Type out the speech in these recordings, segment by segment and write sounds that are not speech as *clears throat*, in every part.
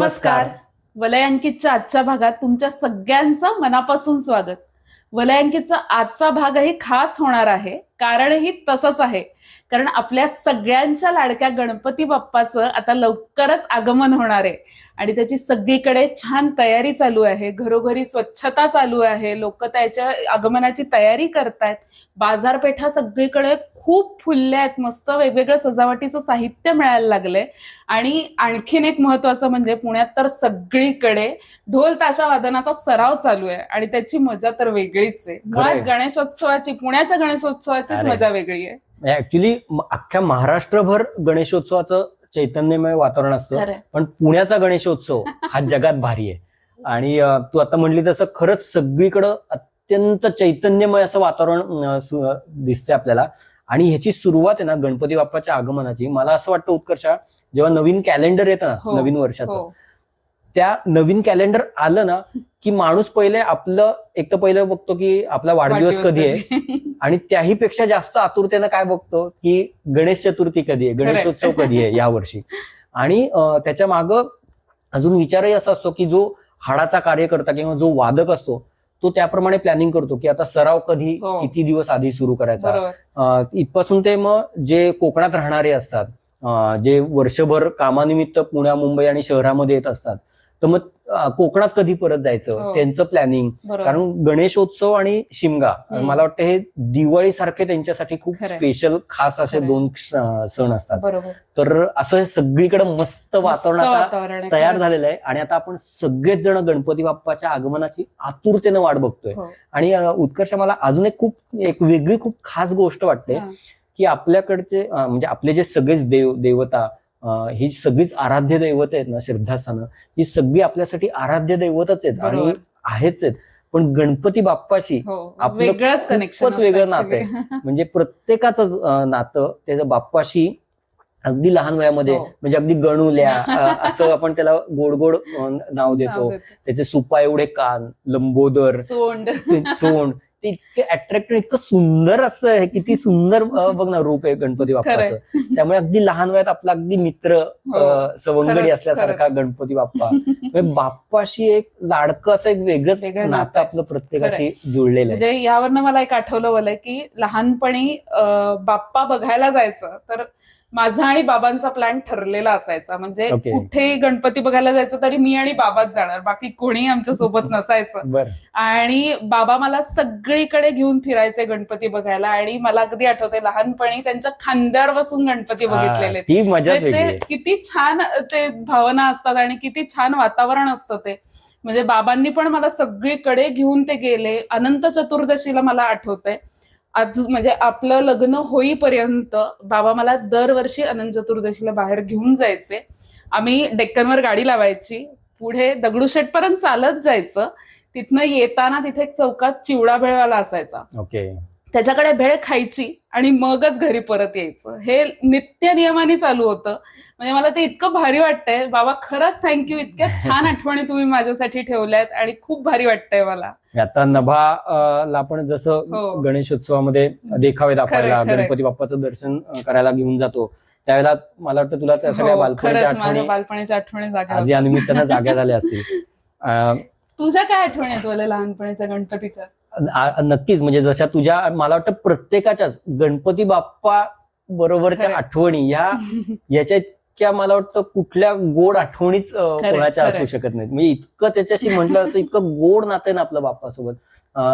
नमस्कार. वलयांकितच्या आजच्या भागात तुमच्या सगळ्यांचं मनापासून स्वागत. वलयांकितचा आजचा भागही खास होणार आहे. कारणही तसंच आहे. कारण आपल्या सगळ्यांच्या लाडक्या गणपती बाप्पाचं आता लवकरच आगमन होणार आहे. आणि त्याची सगळीकडे छान तयारी चालू आहे. घरोघरी स्वच्छता चालू आहे. लोक त्याच्या आगमनाची तयारी करतायत. बाजारपेठा सगळीकडे खूप फुलल्या आहेत मस्त वेगवेगळं सजावटीचं साहित्य मिळायला लागलंय. आणि आणखीन एक महत्वाचं म्हणजे पुण्यात तर सगळीकडे ढोल ताशा वादनाचा सराव चालू आहे आणि त्याची मजा तर वेगळीच आहे. मुळात. गणेशोत्सवाची पुण्याच्या गणेशोत्सवाचीच. मजा वेगळी आहे. ऍक्च्युली अख्ख्या महाराष्ट्रभर गणेशोत्सवाचं चैतन्यमय वातावरण असतं पण पुण्याचा गणेशोत्सव हा जगात भारी आहे. *laughs* आणि तू आता म्हणली तसं खरंच सगळीकडं अत्यंत चैतन्यमय असं वातावरण दिसतंय आपल्याला. आणि ह्याची सुरुवात आहे ना गणपती बाप्पाच्या आगमनाची मला असं वाटतं उत्कर्षा जेव्हा नवीन कॅलेंडर येतं ना हो. नवीन वर्षाचं हो त्या नवीन कॅलेंडर आलं ना की माणूस पहिले आपलं एक तर पहिलं बघतो की आपला वाढदिवस कधी आहे *laughs* आणि त्याही पेक्षा जास्त आतुरतेनं काय बघतो की गणेश चतुर्थी कधी आहे. गणेशोत्सव कधी आहे या वर्षी आणि त्याच्या मागं अजून विचारही असा असतो की जो हाडाचा कार्यकर्ता किंवा जो वादक असतो तो त्याप्रमाणे प्लॅनिंग करतो की आता सराव कधी हो. किती दिवस आधी सुरू करायचा इथपासून ते मग जे कोकणात राहणारे असतात जे वर्षभर कामानिमित्त पुण्या मुंबई आणि शहरामध्ये येत असतात तर मग कोकणात कधी परत जायचं हो. त्यांचं प्लॅनिंग कारण गणेशोत्सव आणि शिमगा. मला वाटतं हे दिवाळी सारखे त्यांच्यासाठी खूप. स्पेशल खास असे. दोन सण असतात तर असं हे सगळीकडे मस्त वातावरण तयार. झालेलं आहे आणि आता आपण सगळेच जण गणपती बाप्पाच्या आगमनाची आतुरतेनं वाट बघतोय हो. आणि उत्कर्ष मला अजून एक खूप एक वेगळी खूप खास गोष्ट वाटते. की आपल्याकडचे म्हणजे आपले जे सगळेच देव देवता ही सगळीच आराध्य दैवत आहेत ना श्रद्धास्थानं ही सगळी आपल्यासाठी आराध्य दैवतच आहेत आणि. आहेच आहेत. पण गणपती बाप्पाशी हो आपलं खूपच वेगळं नातं *laughs* म्हणजे प्रत्येकाचं नातं त्याच्या बाप्पाशी अगदी लहान वयामध्ये हो. म्हणजे अगदी गणुल्या *laughs* असं आपण त्याला गोड गोड नाव देतो. त्याचे सुपा एवढे कान लंबोदर सोंड. सोंड. ते इतके अट्रॅक्टिव्ह इतकं सुंदर असं आहे किती सुंदर बघ ना रूप आहे गणपती बाप्पाचं त्यामुळे अगदी लहान वयात आपला अगदी मित्र हो. सवंगडी असल्यासारखा. गणपती बाप्पा म्हणजे बाप्पाशी एक लाडकं असं एक वेगळंच वेगळं नातं. आपलं प्रत्येकाशी जुळलेलं आहे म्हणजे यावरनं मला एक आठवलं मला की लहानपणी बाप्पा बघायला जायचं तर माझा आणि बाबांचा प्लॅन ठरलेला असायचा. म्हणजे Okay. कुठेही गणपती बघायला जायचं तरी मी आणि बाबाच जाणार. बाकी कोणी आमच्यासोबत *laughs* नसायचं. आणि बाबा मला सगळीकडे घेऊन फिरायचे गणपती बघायला आणि मला अगदी आठवते लहानपणी त्यांच्या खांद्यावर बसून गणपती बघितलेले. ती म्हणजे ते किती छान ते भावना असतात आणि किती छान वातावरण असतं ते. म्हणजे बाबांनी पण मला सगळीकडे घेऊन ते गेले. अनंत चतुर्दशीला मला आठवतंय. आज म्हणजे आपलं लग्न होईपर्यंत बाबा मला दरवर्षी अनंत चतुर्दशीला बाहेर घेऊन जायचे. आम्ही डेक्कनवर गाडी लावायची. पुढे दगडूशेठ पर्यंत चालत जायचं. तिथनं येताना तिथे एक चौकात चिवडा भेळवाला असायचा. ओके. त्याच्याकडे भेळ खायची आणि मगच घरी परत यायचं. हे नित्य नियमाने चालू होतं. म्हणजे मला ते इतकं भारी वाटतंय. बाबा खरंच थँक्यू इतक्या छान *laughs* आठवणी तुम्ही माझ्यासाठी ठेवल्यात आणि खूप भारी वाटतंय मला. आता नभा ला आपण जसं हो. गणेशोत्सवामध्ये देखावे दाखवायला. गणपती बाप्पाचं दर्शन करायला घेऊन जातो. त्यावेळेला मला वाटतं तुला त्या सगळ्या हो, बालपणीच्या आठवणी बालपणीच्या आठवणी. या निमित्तानं जाग्या झाल्या असतील. *laughs* तुझ्या काय आठवणी आहेत मला लहानपणीच्या गणपतीच्या? नक्कीच. म्हणजे जशा तुझ्या मला वाटतं प्रत्येकाच्याच गणपती बाप्पा बरोबरच्या. आठवणी ह्या *laughs* याच्या इतक्या मला वाटतं कुठल्या गोड आठवणीच कोणाच्या. असू शकत नाहीत. म्हणजे इतकं त्याच्याशी म्हटलं असं इतकं गोड नातं ना आपलं बाप्पासोबत.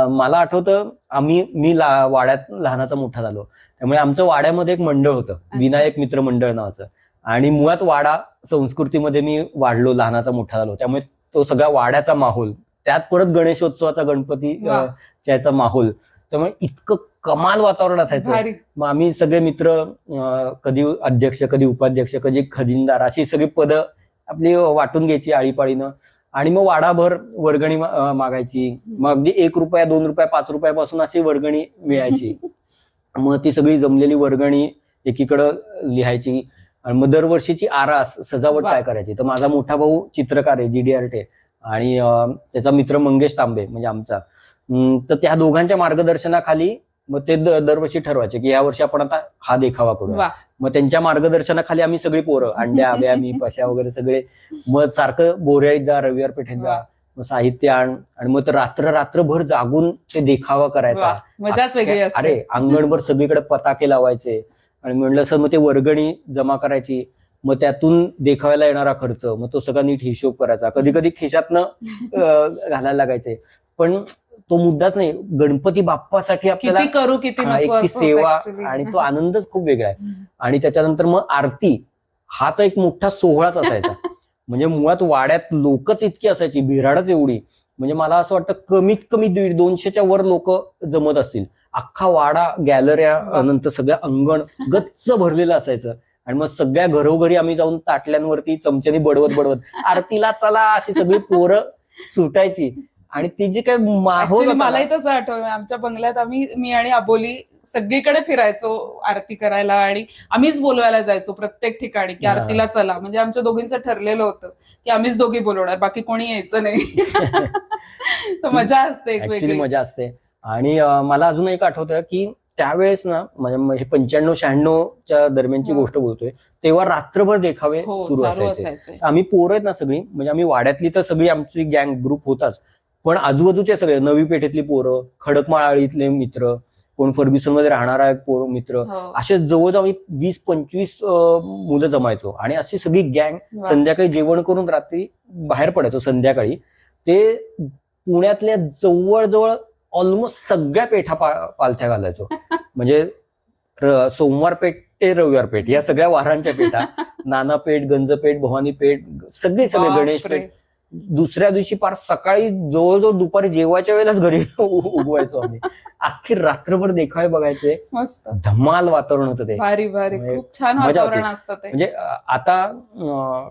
मला आठवतं आम्ही मी ला- वाड्यात लहानाचा मोठा झालो. त्यामुळे आमचं वाड्यामध्ये एक मंडळ होतं. विनायक मित्र मंडळ नावाचं. आणि मुळात वाडा संस्कृतीमध्ये मी वाढलो लहानाचा मोठा झालो. त्यामुळे तो सगळा वाड्याचा माहोल त्यात परत गणेशोत्सवाचा गणपती त्याचा माहोल. त्यामुळे इतकं कमाल वातावरण असायचं. मग आम्ही सगळे मित्र कधी अध्यक्ष कधी उपाध्यक्ष कधी खजिनदार अशी सगळी पदं आपली वाटून घ्यायची आळीपाळीनं. आणि मग वाडाभर वर्गणी मागायची. मग अगदी एक रुपया दोन रुपया पाच रुपयापासून अशी वर्गणी मिळायची. *laughs* मग ती सगळी जमलेली वर्गणी एकीकडं लिहायची. आणि मग दरवर्षीची आरास सजावट. काय करायची? तर माझा मोठा भाऊ चित्रकार आहे जी डी आर्ट आहे. आणि त्याचा मित्र मंगेश तांबे म्हणजे आमचा. तर त्या दोघांच्या मार्गदर्शनाखाली मग ते दरवर्षी ठरवायचे की या वर्षी आपण आता हा देखावा करूया. वा. मग त्यांच्या मार्गदर्शनाखाली आम्ही सगळी पोरं अंड्या आब्या मी पशा वगैरे सगळे. मग सारखं बोऱ्याळीत जा रविवार पेठेत जा. मग साहित्य आण आणि मग रात्र रात्रभर जागून ते देखावा करायचा. अरे अंगणभर सगळीकडे पताके लावायचे. आणि म्हणलं असं मग ते वर्गणी जमा करायची. मग त्यातून देखाव्याला येणारा खर्च मग तो सगळा नीट हिशोब करायचा. कधी कधी खिशातनं *laughs* घालायला लागायचे. पण तो मुद्दाच नाही. गणपती बाप्पासाठी आपल्याला करू किती एक ती सेवा. आणि तो आनंदच खूप वेगळा आहे. *laughs* आणि त्याच्यानंतर मग आरती. हा तर एक मोठा सोहळाच असायचा. म्हणजे मुळात वाड्यात लोकच इतकी असायची भिराडच एवढी. म्हणजे मला असं वाटतं कमीत कमी दीड दोनशेच्या वर लोक जमत असतील. अख्खा वाडा गॅलऱ्या. नंतर सगळं अंगण गच्च भरलेलं असायचं. आणि मग सगळ्या घरोघरी आम्ही जाऊन ताटल्यांवरती चमच्यानी बडवत बडवत. आरतीला चला अशी सगळी पोरं सुटायची. आणि ती जी काय माहोल मलाही तसं आठवलं. आमच्या बंगल्यात आम्ही मी आणि अबोली सगळीकडे फिरायचो आरती करायला आणि आम्हीच बोलवायला जायचो प्रत्येक ठिकाणी की. आरतीला चला. म्हणजे आमच्या दोघींचं ठरलेलं होतं की आम्हीच दोघी बोलवणार. बाकी कोणी यायचं नाही. *laughs* *laughs* तर मजा असते एक वेगळी मजा असते. आणि मला अजून एक आठवतं की त्यावेळेस ना म्हणजे हे पंच्याण्णव शहाण्णवच्या दरम्यानची. गोष्ट बोलतोय तेव्हा रात्रभर देखावे हो सुरू असायचे आम्ही पोरं आहेत ना सगळी म्हणजे आम्ही वाड्यातली तर सगळी आमची गँग ग्रुप होताच पण आजूबाजूचे सगळे नवी पेठेतली पोरं खडकमाळाळीतले मित्र कोण फर्ग्युसनमध्ये राहणारा एक पोरं मित्र हो. असे जवळजवळ आम्ही वीस पंचवीस मुलं जमायचो आणि अशी सगळी गँग. संध्याकाळी जेवण करून रात्री बाहेर पडायचो संध्याकाळी ते पुण्यातल्या जवळजवळ ऑलमोस्ट सगळ्या पेठा पा- पालथ्या घालायचो. म्हणजे सोमवार पेठ ते रविवार पेठ या सगळ्या वारांच्या पेठा. *laughs* नाना पेठ गंजपेठ भवानी पेठ सगळी सगळे गणेश. पेठ. दुसऱ्या दिवशी पार सकाळी जवळजवळ दुपारी जेवायच्या वेळेलाच घरी *laughs* उगवायचो आम्ही. अख्खी रात्रभर देखावे बघायचे. धमाल वातावरण होतं ते. भारी भारी. म्हणजे खूप छान मजा वातावरण. असतं ते. म्हणजे आता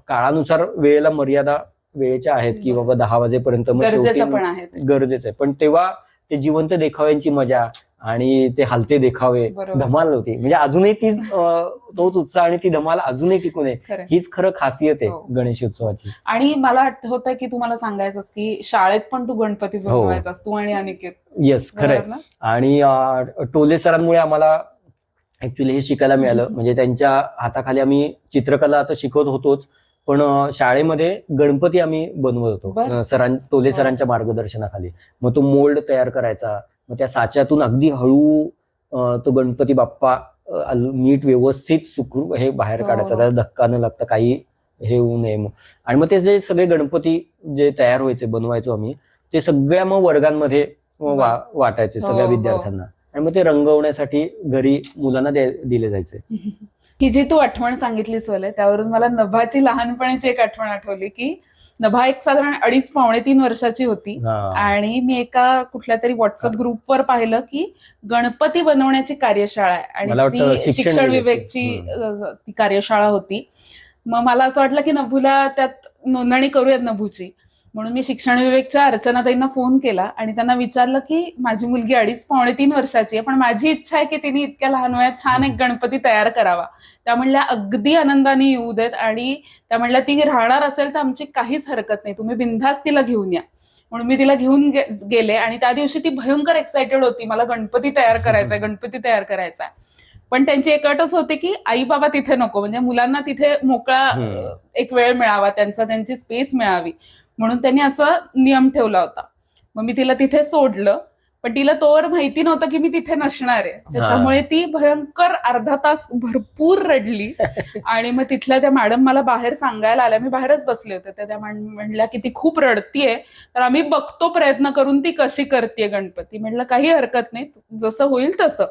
काळानुसार वेळेला मर्यादा वेळेच्या आहेत की बाबा दहा वाजेपर्यंत. गरजेचं आहे. पण तेव्हा ते जिवंत देखाव्यांची मजा आणि ते हलते देखावे. धमाल होती म्हणजे अजूनही तीच तोच उत्साह आणि ती धमाल अजूनही टिकून आहे. हीच खरं खासियत हो. आहे गणेशोत्सवाची आणि मला आठवतंय की तुम्हाला सांगायचंस की शाळेत पण तू गणपती हो. बनवायचास तू आणि अनिकेत येस खरंय ना? आणि टोले सरांमुळे आम्हाला ऍक्च्युली हे शिकायला मिळालं म्हणजे त्यांच्या हाताखाली आम्ही चित्रकला आता शिकवत होतोच पण शाळेमध्ये गणपती आम्ही बनवत होतो सरां टोले. सरांच्या मार्गदर्शनाखाली मग तो मोल्ड तयार करायचा मग त्या साच्यातून अगदी हळू तो गणपती बाप्पा नीट व्यवस्थित सुखरू हे बाहेर हो, काढायचा हो. त्याला धक्का न लागता काही हे होऊ नये मग. आणि मग ते जे सगळे गणपती जे तयार व्हायचे बनवायचो आम्ही ते सगळ्या मग वर्गांमध्ये. वाटायचे हो, सगळ्या. विद्यार्थ्यांना आणि मग ते रंगवण्यासाठी घरी मुलांना दिले जायचे. ही जी तू आठवण सांगितलीस वले त्यावरून मला नभाची लहानपणीची एक आठवण आठवली की नभा एक साधारण अडीच पावणे तीन वर्षाची होती. आणि मी एका कुठल्या तरी व्हॉट्सअप ग्रुपवर पाहिलं की गणपती बनवण्याची कार्यशाळा आहे. आणि ती शिक्षण. विवेकची ती कार्यशाळा होती. मग मला असं वाटलं की नभूला त्यात नोंदणी करूयात नभूची. म्हणून मी शिक्षण विवेकच्या अर्चनाताईंना फोन केला आणि त्यांना विचारलं की माझी मुलगी अडीच पावणे तीन वर्षाची आहे पण माझी इच्छा आहे की तिने इतक्या लहान वयात छान एक गणपती तयार करावा. त्या म्हणल्या अगदी आनंदाने येऊ देत आणि त्या म्हणल्या ती राहणार असेल तर आमची काहीच हरकत नाही तुम्ही बिनधास्त तिला घेऊन या. म्हणून मी तिला घेऊन गेले आणि त्या दिवशी ती भयंकर एक्साइटेड होती मला गणपती तयार करायचा गणपती तयार करायचा पण त्यांची एक अटच होती की आई बाबा तिथे नको म्हणजे मुलांना तिथे मोकळा एक वेळ मिळावा त्यांचा त्यांची स्पेस मिळावी. म्हणून त्यांनी असं नियम ठेवला होता. मग मी तिला तिथे सोडलं पण तिला तोवर माहिती नव्हतं की मी तिथे नसणार आहे. त्याच्यामुळे ती भयंकर अर्धा तास भरपूर रडली. *laughs* आणि मग तिथल्या त्या मॅडम मला बाहेर सांगायला आल्या. मी बाहेरच बसले होते. त्या त्या म्हण- म्हणल्या की ती खूप रडतीये. तर आम्ही बघतो प्रयत्न करून ती कशी करते गणपती. म्हटलं काही हरकत नाही. जसं होईल तसं.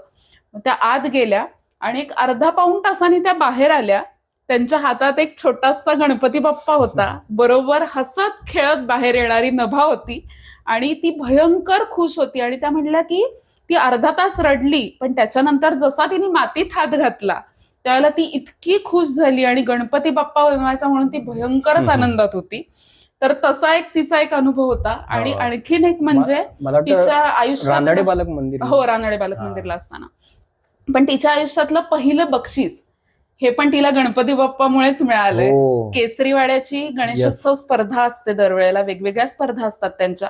मग त्या आत गेल्या आणि एक अर्धा पाऊण तासाने त्या बाहेर आल्या. त्यांच्या हातात एक छोटासा गणपती बाप्पा होता बरोबर हसत खेळत बाहेर येणारी नभा होती आणि ती भयंकर खुश होती आणि त्या म्हणल्या की ती अर्धा तास रडली पण त्याच्यानंतर जसा तिने मातीत हात घातला त्यावेळेला ती इतकी खुश झाली आणि गणपती बाप्पा बनवायचा म्हणून ती भयंकरच. आनंदात होती तर तसा एक तिचा एक अनुभव होता आणि. आणखीन एक म्हणजे तिच्या आयुष्यात हो रानडे बालक. मंदिरला असताना पण तिच्या आयुष्यातलं पहिलं बक्षीस हे पण तिला गणपती बाप्पामुळेच मिळालंय. हो. केसरीवाड्याची गणेशोत्सव स्पर्धा असते दरवेळेला वेगवेगळ्या स्पर्धा असतात त्यांच्या.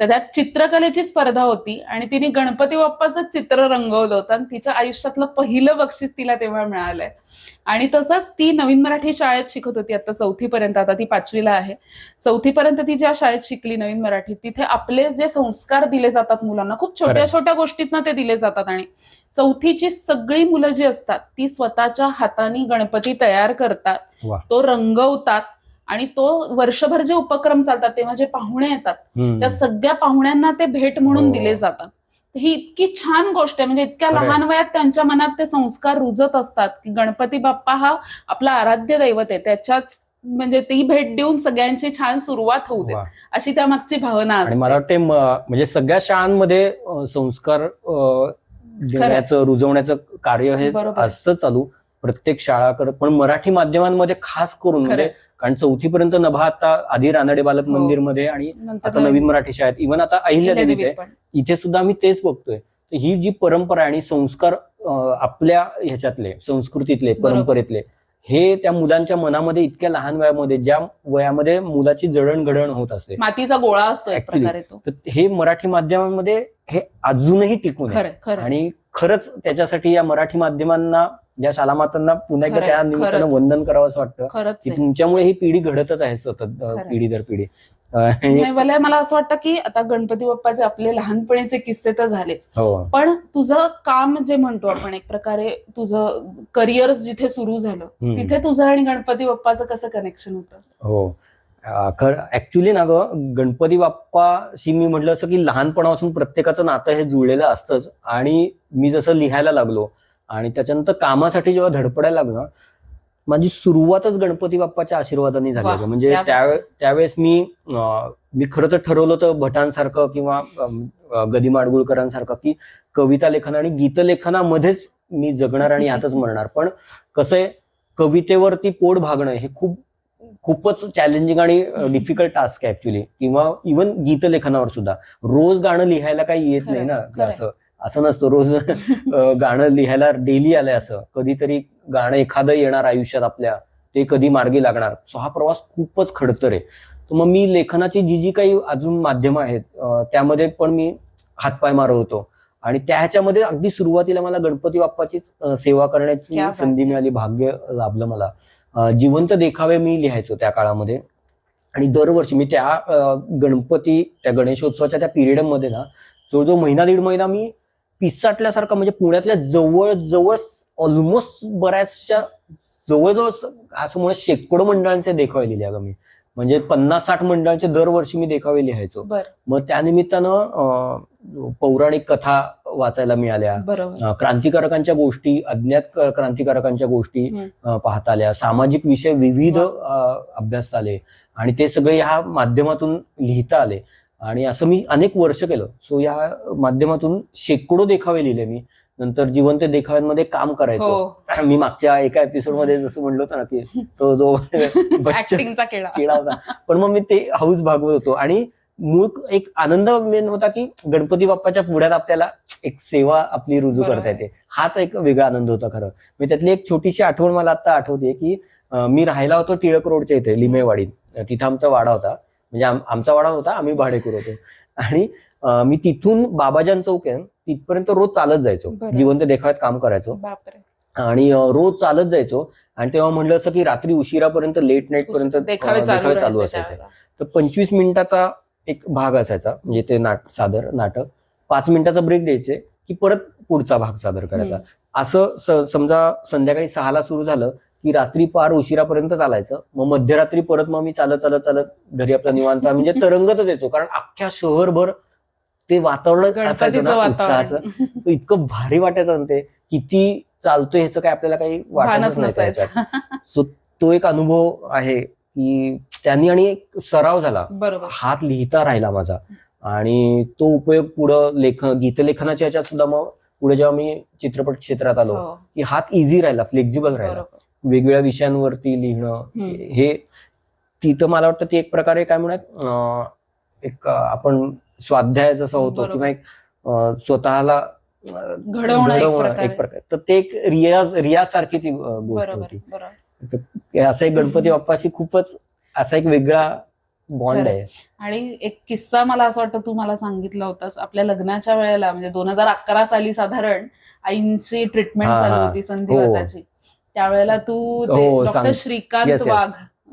तर त्यात चित्रकलेची स्पर्धा होती आणि तिने गणपती बाप्पाचं चित्र रंगवलं होतं आणि तिच्या आयुष्यातलं पहिलं बक्षीस तिला तेव्हा मिळालंय. आणि तसंच ती नवीन मराठी शाळेत शिकत होती आता चौथीपर्यंत आता ती पाचवीला आहे. चौथीपर्यंत ती ज्या शाळेत शिकली नवीन मराठीत तिथे आपले जे संस्कार दिले जातात मुलांना खूप छोट्या खरंय. छोट्या गोष्टीतनं ते दिले जातात आणि चौथीची सगळी मुलं जी असतात ती स्वतःच्या हाताने गणपती तयार करतात. तो रंगवतात आणि तो वर्षभर जे उपक्रम चालतात तेव्हा जे पाहुणे येतात. त्या सगळ्या पाहुण्यांना ते भेट म्हणून हो. दिले जातात ही इतकी छान गोष्ट आहे म्हणजे इतक्या. लहान वयात त्यांच्या मनात ते संस्कार रुजत असतात की गणपती बाप्पा हा आपला आराध्य दैवत आहे त्याच्याच म्हणजे ती भेट देऊन सगळ्यांची छान सुरुवात होऊ दे. अशी त्या मागची भावना मला वाटते म्हणजे सगळ्या शाळांमध्ये संस्कार देण्याचं रुजवण्याचं कार्य हे. असतं चालू प्रत्येक शाळा करत पण मराठी माध्यमांमध्ये खास करून म्हणजे. कारण चौथीपर्यंत नभा आता आधी रानडे बालक हो. मंदिरमध्ये आणि नंतर आता नवीन मराठी शाळेत इव्हन आता अहिल्यादेवीत पण. इथे सुद्धा आम्ही तेच बघतोय ही जी परंपरा आणि संस्कार आपल्या ह्याच्यातले संस्कृतीतले. परंपरेतले हे त्या मुलांच्या मनामध्ये इतक्या लहान वयामध्ये ज्या वयामध्ये मुलाची जडणघडण होत असते. मातीचा गोळा असतो एक Actually. प्रकारे तो. तर हे मराठी माध्यमांमध्ये हे अजूनही टिकून आणि खरंच त्याच्यासाठी या मराठी माध्यमांना ज्या शालामातांना पुन्हा एकदा त्या निमित्तानं. वंदन करावं असं वाटतं खरंच की. तुमच्यामुळे ही पिढी घडतच आहे सतत. पिढी दर पिढी मला मला असं वाटतं की आता गणपती बाप्पाचे आपले लहानपणीचे किस्से तर झालेच हो पण तुझं काम जे म्हणतो आपण एक प्रकारे तुझं करिअर जिथे सुरू झालं. तिथे तुझं आणि गणपती बाप्पाचं कसं कनेक्शन होतं हो खर ऍक्च्युली ना ग गणपती बाप्पाशी मी म्हटलं असं की लहानपणापासून प्रत्येकाचं नातं हे जुळलेलं असतंच आणि मी जसं लिहायला लागलो आणि त्याच्यानंतर कामासाठी जेव्हा धडपडायला लागलो माझी सुरुवातच गणपती बाप्पाच्या आशीर्वादाने झाली. म्हणजे त्यावेळेस मी मी खरं तर ठरवलं होतं भटांसारखं किंवा गदी माडगुळकरांसारखं की कविता लेखन आणि गीतलेखनामध्येच मी जगणार आणि यातच मरणार. पण कसं आहे कवितेवरती पोट भागणं हे खूप खूपच चॅलेंजिंग आणि डिफिकल्ट टास्क आहे ऍक्च्युली किंवा इवन गीतलेखनावर सुद्धा. रोज गाणं लिहायला काही येत नाही ना. असं. असं नसतं. रोज *laughs* गाणं लिहायला डेली आलंय असं. कधीतरी गाणं एखादं येणार आयुष्यात आपल्या. ते कधी मार्गी लागणार. सो हा प्रवास खूपच खडतर आहे. तर मग मी लेखनाची जी जी काही अजून माध्यमं आहेत त्यामध्ये पण मी हातपाय मारत होतो. आणि त्या ह्याच्यामध्ये अगदी सुरुवातीला मला गणपती बाप्पाचीच सेवा करण्याची संधी. मिळाली भाग्य लाभलं मला. जिवंत देखावे मी लिहायचो त्या काळामध्ये. आणि दरवर्षी मी त्या गणपती त्या गणेशोत्सवाच्या त्या पिरियडमध्ये ना जवळजवळ महिना दीड महिना मी पिसाटल्यासारखा म्हणजे पुण्यातल्या जवळ जवळ ऑलमोस्ट बऱ्याचशा जवळजवळ असं म्हणून शेकडो मंडळांचे देखावे लिहिले अगं मी. म्हणजे पन्नास साठ मंडळांचे दरवर्षी मी देखावे लिहायचो मग त्यानिमित्तानं पौराणिक कथा वाचायला मिळाल्या. क्रांतिकारकांच्या गोष्टी अज्ञात क्रांतिकारकांच्या गोष्टी पाहता आल्या. सामाजिक विषय विविध वा. अ, अभ्यासता आले. आणि ते सगळे ह्या माध्यमातून लिहिता आले. आणि असं मी अनेक वर्ष केलं. सो या माध्यमातून शेकडो देखावे लिहिले मी. नंतर जिवंत देखाव्यांमध्ये काम करायचो. हो. *clears throat* मी मागच्या एका एपिसोडमध्ये जसं म्हणलो होतं ना की तो जो *laughs* केळा किडा. होता. पण मग मी ते हाऊस भागवत होतो. आणि मूळ एक आनंद मेन होता की गणपती बाप्पाच्या पुढ्यात आपल्याला एक सेवा आपली रुजू. करता येते. हाच एक वेगळा आनंद होता खरं. मी त्यातली एक छोटीशी आठवण मला आता आठवते की मी राहायला होतो टिळक रोडच्या इथे लिमेवाडीत. तिथं आमचा वाडा होता. म्हणजे आम- आमचा वाडा होता आम्ही भाडेकरू होतो. आणि मी तिथून बाबाजान चौक आहे तिथपर्यंत रोज चालत जायचो. जिवंत देखाव्यात काम करायचो. आणि रोज चालत जायचो. आणि तेव्हा म्हणलं असं की रात्री उशिरापर्यंत लेट नाईट पर्यंत देखावे चालू असायचे. तर पंचवीस मिनिटाचा एक भाग असायचा म्हणजे ते नाट सादर नाटक. पाच मिनिटाचा ब्रेक द्यायचे की परत पुढचा भाग सादर करायचा. असं समजा संध्याकाळी सहाला सुरू झालं की रात्री पार उशिरापर्यंत चालायचं. मग मध्यरात्री परत मग मी चालत चालत चालत घरी आपला निवांत म्हणजे तरंगतच यायचो कारण अख्ख्या शहरभर ते वातावरण असायचं ना उत्साहाचं. वातावरण So इतकं भारी वाटायचं ना ते किती चालतोय ह्याचं काय आपल्याला काही वाटतच. नसायचं. सो तो एक अनुभव आहे की त्यांनी आणि एक सराव झाला. हात लिहिता राहिला माझा. आणि तो उपयोग पुढं लेख गीतलेखनाच्या याच्यात सुद्धा मग पुढे जेव्हा मी चित्रपट क्षेत्रात आलो हो, की हात इझी राहिला फ्लेक्झिबल राहिला. वेगवेगळ्या विषयांवरती लिहिणं. हे तिथं मला वाटतं ती एक प्रकारे काय म्हणत एक आपण स्वाध्याय जसा होतो. किंवा एक स्वतःला घडवणं एक प्रकारे. तर ते एक रियाज रियाज सारखी ती गोष्ट होती असं एक गणपती बाप्पाशी खूपच असा एक वेगळा बॉन्ड. आहे आणि एक किस्सा मला असं वाटतं तू मला सांगितला होतास आपल्या लग्नाच्या वेळेला म्हणजे दोन हजार अकरा साली साधारण आईंची ट्रीटमेंट चालू. होती संधिवाताची त्यावेळेला तू हो, डॉक्टर सांग- श्रीकांत Yes. वाघ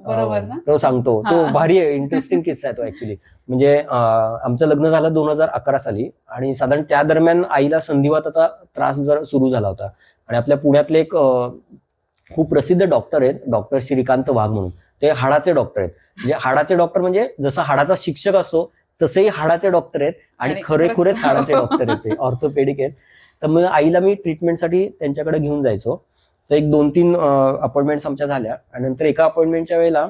बरोबर ना? तो सांगतो. तो हा. भारी आहे इंटरेस्टिंग किस्सा आहे तो ऍक्च्युली म्हणजे अं, आमचं लग्न झालं दोन हजार अकरा साली आणि साधारण त्या दरम्यान आईला संधिवाताचा त्रास जर सुरू झाला होता आणि आपल्या पुण्यातले एक अं, खूप प्रसिद्ध डॉक्टर आहेत डॉक्टर श्रीकांत वाघ म्हणून. ते हाडाचे डॉक्टर आहेत. म्हणजे हाडाचे डॉक्टर म्हणजे जसं हाडाचा शिक्षक असतो तसेही हाडाचे डॉक्टर आहेत आणि आणि खरेखुरेच खरंच- हाडाचे डॉक्टर आहेत ते. *laughs* ऑर्थोपेडिक आहेत. तर मग आईला मी ट्रीटमेंटसाठी त्यांच्याकडे घेऊन जायचो. तर एक दोन तीन अपॉइंटमेंट्स आमच्या झाल्या. आणि नंतर एका अपॉइंटमेंटच्या वेळेला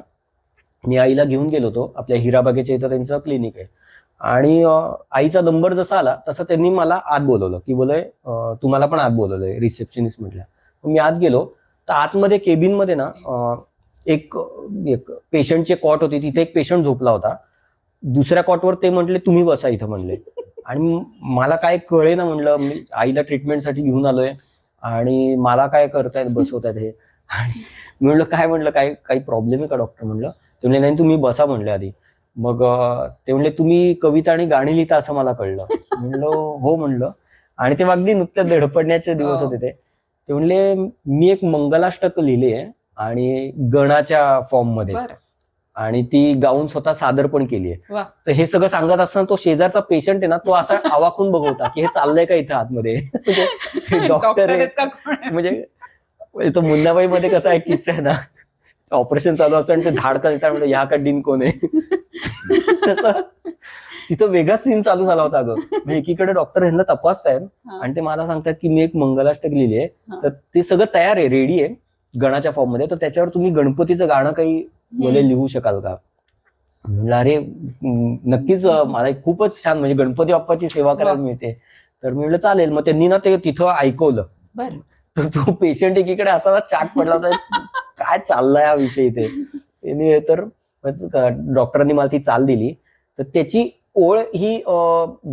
मी आईला घेऊन गेलो होतो. आपल्या हिराबागेच्या इथं त्यांचं क्लिनिक आहे. आणि आईचा नंबर जसा आला तसं त्यांनी मला आत बोलवलं. की बोलय तुम्हाला पण आत बोलवलंय रिसेप्शनिस्ट म्हटल्या. मी आत गेलो. तर आतमध्ये केबिनमध्ये ना एक एक पेशंटची कॉट होती. तिथे एक पेशंट झोपला होता. दुसऱ्या कॉटवर ते म्हटले तुम्ही बसा इथं म्हणले. आणि मला काय कळे ना म्हणलं. मी आईला ट्रीटमेंटसाठी घेऊन आलोय. आणि मला काय करतायत बसवतायत हे? आणि म्हणलं काय म्हणलं काय काही प्रॉब्लेम आहे का डॉक्टर म्हणलं ते म्हणले नाही तुम्ही बसा म्हणले आधी. मग ते म्हणले तुम्ही कविता आणि गाणी लिहिता असं मला कळलं. म्हणलं हो म्हणलं. आणि ते अगदी नुकत्याच धडपडण्याचे दिवस होते ते. ते म्हणले मी एक मंगलाष्टक लिहिले आणि गणाच्या फॉर्ममध्ये. आणि ती गाऊन स्वतः सादर पण केली आहे. तर हे सगळं सांगत असताना तो शेजारचा पेशंट आहे ना तो असा *laughs* आवाकून बघवता की हे चाललंय का इथं आतमध्ये *laughs* म्हणजे डॉक्टर *laughs* आहे आहे? म्हणजे तो मुन्नाबाई मध्ये कसा एक किस्सा आहे ना ऑपरेशन चालू असतं आणि ते धाडकन येतात म्हणजे ह्या का डीन कोण आहे तसं तिथं वेगळाच सीन चालू झाला होता अगं म्हणजे एकीकडे डॉक्टर ह्यांना तपासतायत. आणि ते मला सांगतात की मी एक मंगलाष्टक लिहिली आहे. तर ते सगळं तयार आहे रेडी आहे गणाच्या फॉर्ममध्ये तर त्याच्यावर तुम्ही गणपतीचं गाणं काही बोले लिहू शकाल का? म्हणलं अरे नक्कीच मला खूपच छान म्हणजे गणपती बाप्पाची सेवा करायला. मिळते. तर मी म्हणलं चालेल. मग त्यांनी ना ते तिथं ऐकवलं. तर तो पेशंट एकीकडे असा चाट पडला होता काय चाललाय हा विषय इथे? तर डॉक्टरांनी मला ती चाल दिली. तर त्याची ओळ ही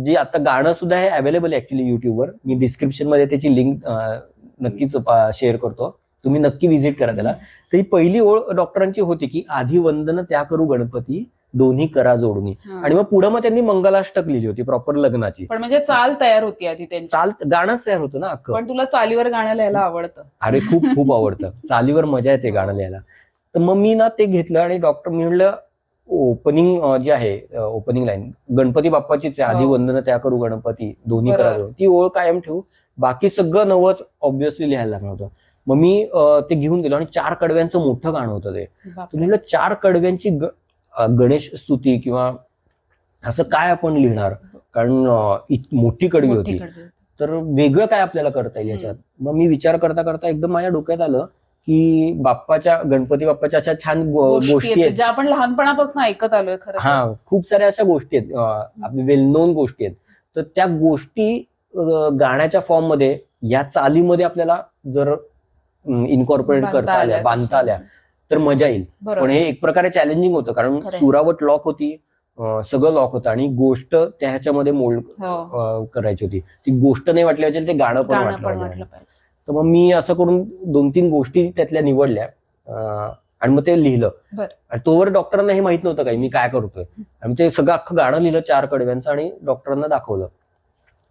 जी आता गाणं सुद्धा हे अवेलेबल आहे ऍक्च्युली युट्यूबवर मी डिस्क्रिप्शनमध्ये त्याची लिंक नक्कीच शेअर करतो. तुम्ही नक्की व्हिजिट करा त्याला. तर ही पहिली ओळ डॉक्टरांची होती की आधी वंदन त्या करू गणपती दोन्ही करा जोडणी. आणि मग पुढे मग त्यांनी मंगलाष्टक लिहिली होती प्रॉपर लग्नाची. पण म्हणजे चाल तयार होती आधी त्यांची. चाल गाणंच तयार होतं ना अख्खं. पण तुला चालीवर गाणं लिहायला आवडतं. अरे खूप खूप आवडतं. *laughs* चालीवर मजा येते गाणं लिहायला. तर मग मी ना ते घेतलं आणि डॉक्टर मी म्हणलं ओपनिंग जे आहे ओपनिंग लाईन गणपती बाप्पाचीच आहे. आधी हो. वंदन त्या करू गणपती दोन्ही. करा. ती ओळ कायम ठेवू बाकी सगळं नवच ऑब्व्हियसली लिहायला लागणार होतं. मग मी ते घेऊन गेलो आणि चार कडव्यांचं मोठं गाणं होतं ते. म्हणलं चार कडव्यांची गणेश स्तुती किंवा असं काय आपण लिहिणार? कारण मोठी कडवी होती. तर वेगळं काय आपल्याला करता येईल याच्यात? मग मी विचार करता करता एकदम माझ्या डोक्यात आलं की बाप्पाच्या गणपती बाप्पाच्या अशा छान गोष्टी आहेत ज्या आपण लहानपणापासून ऐकत आलोय खरं. हा खूप साऱ्या अशा गोष्टी आहेत वेल नोन गोष्टी आहेत. तर त्या गोष्टी गाण्याच्या फॉर्ममध्ये या चालीमध्ये आपल्याला जर इन्कॉर्पोरेट करता आल्या बांधता आल्या तर मजा येईल. पण हे एक प्रकारे चॅलेंजिंग होतं कारण. सुरावट लॉक होती सगळं लॉक होतं आणि गोष्ट त्या ह्याच्यामध्ये मोल्ड हो. करायची होती. ती गोष्ट नाही वाटली पाहिजे ते गाणं पण वाटलं तर मग मी असं करून दोन तीन गोष्टी त्यातल्या निवडल्या आणि मग ते लिहिलं. आणि तोवर डॉक्टरांना हे माहीत नव्हतं काही मी काय करतोय. आणि ते सगळं अख्खं गाणं लिहिलं चार कडव्यांचं आणि डॉक्टरांना दाखवलं.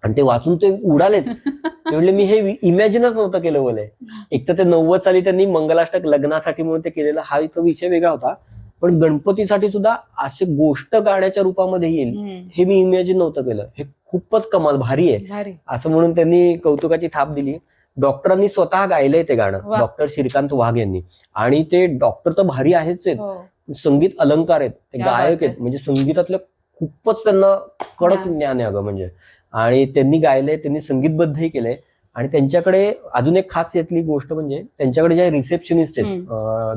आणि ते वाचून ते उडालेच. ते म्हणले मी हे इमॅजिनच नव्हतं केलं बोले एक तर ते नव्वद साली त्यांनी मंगलाष्टक लग्नासाठी म्हणून ते केलेलं हा तो विषय वेगळा होता. पण गणपतीसाठी सुद्धा अशी गोष्ट गाण्याच्या रूपामध्ये येईल. हे मी इमॅजिन नव्हतं केलं. हे खूपच कमाल भारी आहे. असं म्हणून त्यांनी कौतुकाची थाप दिली. डॉक्टरांनी स्वतः गायलंय ते गाणं. डॉक्टर श्रीकांत वाघ यांनी. आणि ते डॉक्टर तर भारी आहेच आहेत. हो. संगीत अलंकार आहेत. ते गायक आहेत. आहे. म्हणजे संगीतातलं खूपच त्यांना कडक ज्ञान. ज्ञान आहे अगं म्हणजे. आणि त्यांनी गायलंय त्यांनी संगीतबद्धही केलंय. आणि त्यांच्याकडे अजून एक खास यातली गोष्ट म्हणजे त्यांच्याकडे जे रिसेप्शनिस्ट आहेत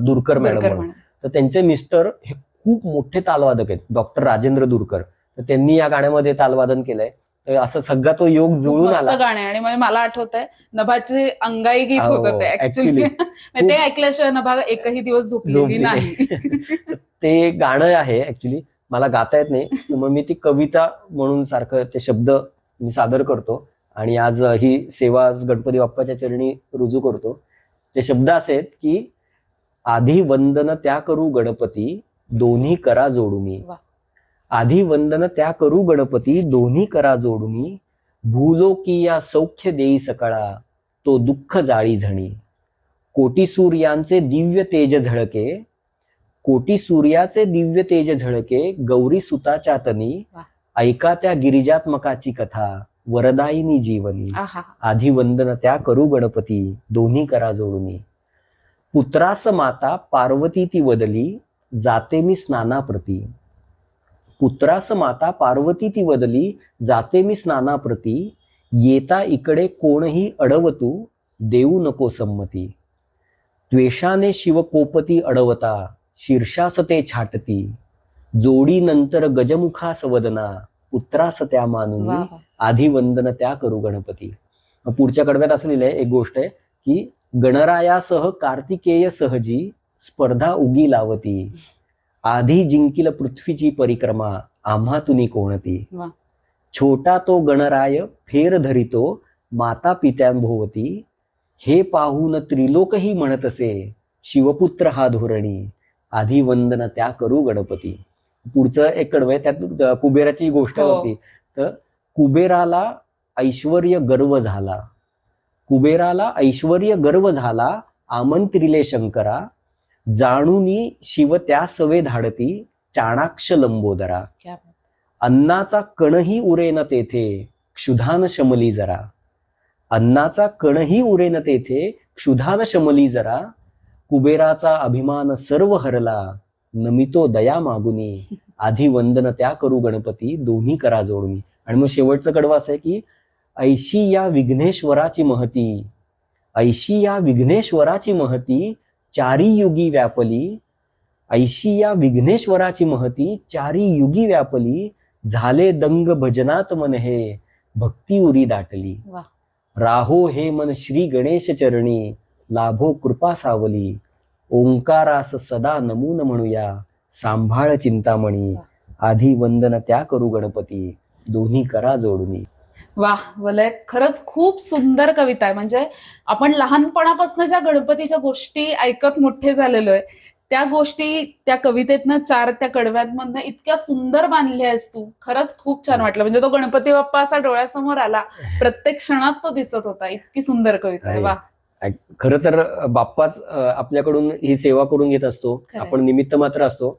दुरकर मॅडम. तर त्यांचे मिस्टर हे खूप मोठे तालवादक आहेत. डॉक्टर राजेंद्र दुरकर. तर त्यांनी या गाण्यामध्ये तालवादन केलंय. तर असं सगळा तो योग जुळून आला. गाणं आणि म्हणजे मला आठवत आहे नभाचे अंगाई गीत हो, होतं ते ऍक्च्युली actually. *laughs* ते ऐकल्याशिवाय नभा एकही दिवस झोपलेली झोपली नाही. *laughs* ते गाणं आहे ऍक्च्युली मला गाता येत नाही मग मी ती कविता म्हणून सारखं ते शब्द मी सादर करतो आणि आज ही सेवा आज गणपती बाप्पाच्या चरणी रुजू करतो. ते शब्द असे आहेत की आधी वंदन त्या करू गणपती दोन्ही करा जोडुनी. आधी वंदन त्या करू गणपती दोन्ही करा जोडुनी भूलोकी या सौख्य देई सकाळा तो दुःख जाळी झणी. कोटी सूर्यांचे दिव्य तेज झळके कोटी सूर्याचे दिव्य तेज झळके गौरी सुताच्या तनी. ऐका त्या गिरिजात्मकाची कथा वरदायिनी जीवनी. आधी वंदन त्या करू गणपती दोन्ही करा जोडुनी. पुत्रास माता पार्वती ती वदली जाते मी स्नानाप्रती. पुत्रास माता पार्वती ती वदली जाते मी स्नानाप्रती. येता इकडे कोणही अडवतू देऊ नको संमती. द्वेषाने शिव कोपती अडवता शीर्षास ते छाटती. जोडी नंतर गजमुखास वदना पुत्रास त्या मानुनी. आधी वंदन त्या करू गणपती. पुढच्या कडव्यात असं लिहिलंय एक गोष्ट आहे की गणरायासह कार्तिकेय सहजी स्पर्धा उगी लावती. आधी जिंकील पृथ्वीची परिक्रमा आम्हा तुनी कोणती. छोटा तो गणराय फेर धरितो माता पित्यांभोवती हे पाहून त्रिलोकही म्हणत असे शिवपुत्र हा धोरणी आधी वंदन त्या करू गणपती. पुढचं एक कडवं आहे त्यात कुबेराची गोष्ट हो. होती. तर कुबेराला ऐश्वर्य गर्व झाला. कुबेराला ऐश्वर्य गर्व झाला आमंत्रिले शंकरा जाणूनी शिव त्या सवे धाडती चाणाक्ष लंबोदरा. अन्नाचा कणही उरेन तेथे क्षुधान शमली जरा. अन्नाचा कणही उरेन तेथे क्षुधान शमली जरा. कुबेराचा अभिमान सर्व हरला. नमितो दया मागुनी. आधी वंदन त्या करू गणपती दोन्ही करा जोडुनी आणि मग शेवटचं कडवं असं आहे की ऐशी या विघ्नेश्वराची महती. ऐशी या विघ्नेश्वराची महती चारी युगी व्यापली. ऐशी या विघ्नेश्वराची महती चारी युगी व्यापली. झाले दंग भजनात मन हे भक्ती उरी दाटली. राहो हे मन श्री गणेश चरणी लाभो कृपा सावली. ओंकारास सदा नमून म्हणूया सांभाळ चिंतामणी आधी वंदन त्या करू गणपती दोन्ही करा जोडुनी. वा वलय खरंच खूप सुंदर कविता आहे. म्हणजे आपण लहानपणापासून ज्या गणपतीच्या गोष्टी ऐकत मोठे झालेलो आहे. त्या गोष्टी त्या कवितेतनं चार त्या कडव्यांमधनं इतक्या सुंदर बांधल्या आहेस तू. खरंच खूप छान वाटलं. म्हणजे तो गणपती बाप्पा असा डोळ्यासमोर आला प्रत्येक क्षणात तो दिसत होता. इतकी सुंदर कविता आहे. वा खर तर बाप्पाच आपल्याकडून ही सेवा करून घेत असतो. आपण निमित्त मात्र असतो.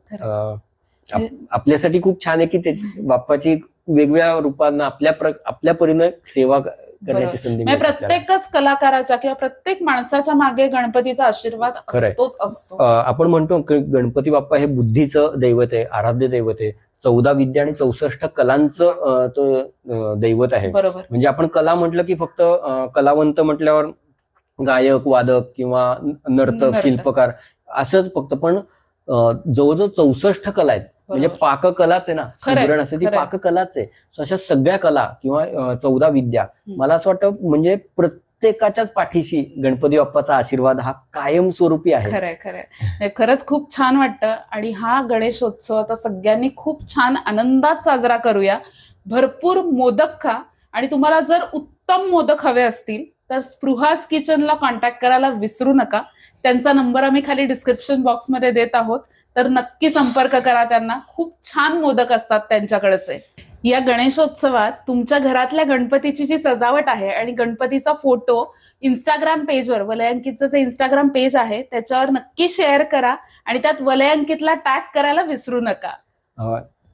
आपल्यासाठी खूप छान आहे की ते *laughs* बाप्पाची वेगवेगळ्या रूपांना आपल्या आपल्या परीनं सेवा करण्याची संधी म्हणजे. प्रत्येकच कलाकाराच्या किंवा प्रत्येक माणसाच्या मागे गणपतीचा आशीर्वाद. असतोच असतो. आपण म्हणतो गणपती बाप्पा हे बुद्धीचं दैवत आहे आराध्य दैवत आहे. चौदा विद्या आणि चौसष्ट कलांचं दैवत आहे. म्हणजे आपण कला म्हटलं की फक्त कलावंत म्हटल्यावर गायक वादक किंवा नर्तक. शिल्पकार असंच फक्त पण जवळजवळ चौसष्ट कला आहेत म्हणजे. पाककलाच आहे ना खरंय, सुगरण असते ती. पाककलाच आहे So अशा सगळ्या कला किंवा चौदा विद्या. मला असं वाटतं म्हणजे प्रत्येकाच्याच पाठीशी गणपती बाप्पाचा आशीर्वाद हा कायमस्वरूपी आहे खरंय खरंय खरंच खूप छान वाटतं आणि हा गणेशोत्सव आता सगळ्यांनी खूप छान आनंदात साजरा करूया भरपूर मोदक खा आणि तुम्हाला जर उत्तम मोदक हवे असतील तर स्पृहास किचनला कॉन्टॅक्ट करायला विसरू नका. त्यांचा नंबर आम्ही खाली डिस्क्रिप्शन बॉक्समध्ये देत आहोत. तर नक्की संपर्क करा त्यांना. खूप छान मोदक असतात त्यांच्याकडचे. या गणेशोत्सवात तुमच्या घरातल्या गणपतीची जी सजावट आहे आणि गणपतीचा फोटो इंस्टाग्राम पेजवर वलयांकितचं जे इंस्टाग्राम पेज आहे त्याच्यावर नक्की शेअर करा आणि त्यात वलयांकितला टॅग करायला विसरू नका.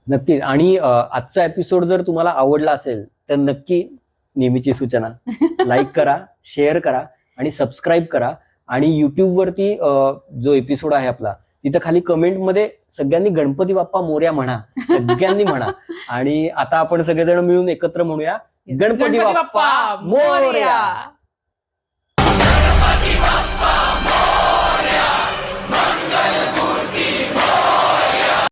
नक्की आणि आजचा एपिसोड जर तुम्हाला आवडला असेल तर नक्की नेहमीची सूचना. लाईक करा शेअर करा आणि सबस्क्राईब करा. आणि युट्यूब वरती अं, जो एपिसोड आहे आपला तिथं खाली कमेंटमध्ये सगळ्यांनी गणपती बाप्पा मोर्या म्हणा. सगळ्यांनी म्हणा. आणि आता आपण सगळेजण मिळून एकत्र म्हणूया गणपती बाप्पा मोरया. मोरया.